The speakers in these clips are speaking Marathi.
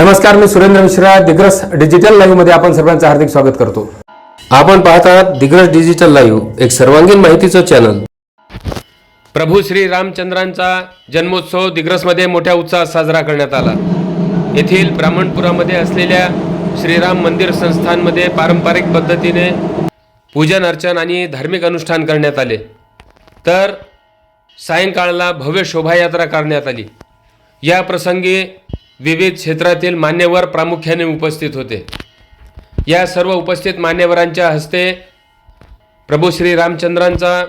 नमस्कार मी सुरेंद्र मिश्रा दिग्रस डिजिटल लाईव्हमध्ये आपण सर्वांचं हार्दिक स्वागत करतो. आपण पाहत आहात दिग्रस डिजिटल लाईव्ह एक सर्वांगीण माहितीचं चॅनल प्रभू श्री रामचंद्रांचा जन्मोत्सव दिग्रसमध्ये मोठ्या उत्साहात साजरा करण्यात आला. येथील ब्राह्मणपुरामध्ये असलेल्या श्रीराम मंदिर संस्थानमध्ये पारंपरिक पद्धतीने पूजन अर्चन आणि धार्मिक अनुष्ठान करण्यात आले. तर सायंकाळला भव्य शोभायात्रा करण्यात आली. या प्रसंगी विविध क्षेत्रातील मान्यवर प्रामुख्याने उपस्थित होते. या सर्व उपस्थित मान्यवरांच्या हस्ते प्रभू श्री रामचंद्रांचा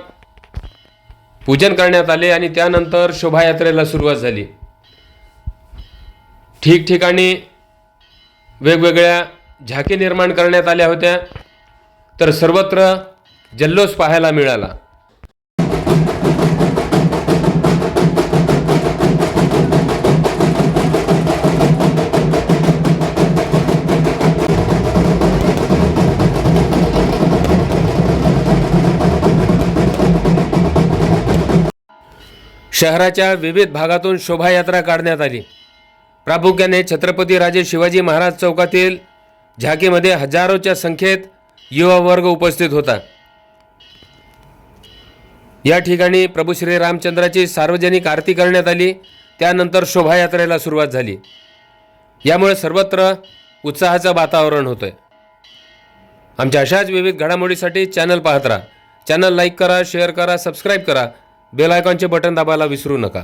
पूजन करण्यात आले आणि त्यानंतर शोभायात्रेला सुरुवात झाली. ठिकठिकाणी वेगवेगळ्या झाकी निर्माण करण्यात आल्या होत्या तर सर्वत्र जल्लोष पाहायला मिळाला. शहराच्या विविध भागातून शोभायात्रा काढण्यात आली. प्रामुख्याने छत्रपती राजे शिवाजी महाराज चौकातील झाकीमध्ये हजारोच्या संख्येत युवा वर्ग उपस्थित होता. या ठिकाणी प्रभू श्री रामचंद्राची सार्वजनिक आरती करण्यात आली. त्यानंतर शोभायात्रेला सुरुवात झाली. यामुळे सर्वत्र उत्साहाचं वातावरण होतं आहे आमच्या अशाच विविध घडामोडीसाठी चॅनल पाहत राहा. चॅनल लाईक करा शेअर करा सबस्क्राईब करा. बेल आयकॉनचे बटन दाबायला विसरू नका.